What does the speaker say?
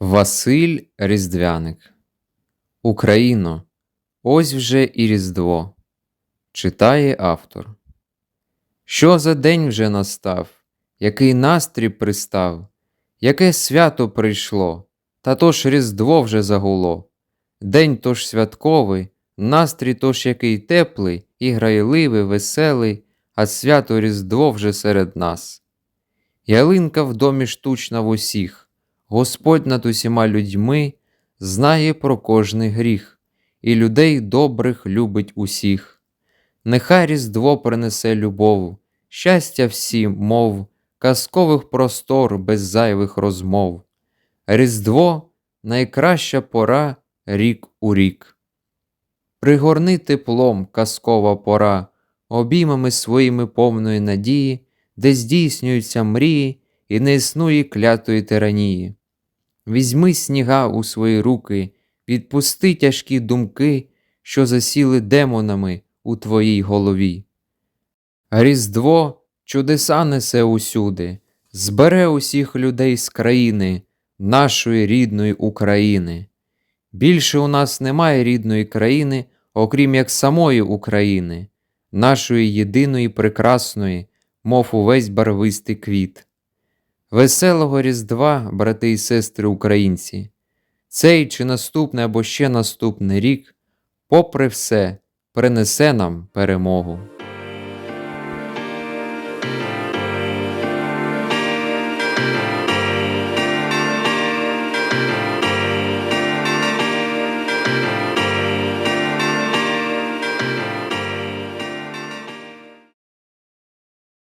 Василь Різдвяник Україно, ось вже і Різдво. Читає автор. Що за день вже настав, який настрій пристав, яке свято прийшло, та то ж Різдво вже загуло. День тож святковий, настрій тож який теплий і грайливий, веселий, а свято Різдво вже серед нас. Ялинка в домі штучна в усіх. Господь над усіма людьми знає про кожний гріх, і людей добрих любить усіх. Нехай Різдво принесе любов, щастя всім, мов, казкових простор без зайвих розмов. Різдво найкраща пора рік у рік. Пригорни теплом казкова пора, обіймами своїми повної надії, де здійснюються мрії і не існує клятої тиранії. Візьми сніга у свої руки, відпусти тяжкі думки, що засіли демонами у твоїй голові. Різдво чудеса несе усюди, збере усіх людей з країни, нашої рідної України. Більше у нас немає рідної країни, окрім як самої України, нашої єдиної прекрасної, мов увесь барвистий квіт. Веселого Різдва, брати і сестри українці! Цей чи наступний або ще наступний рік, попри все, принесе нам перемогу.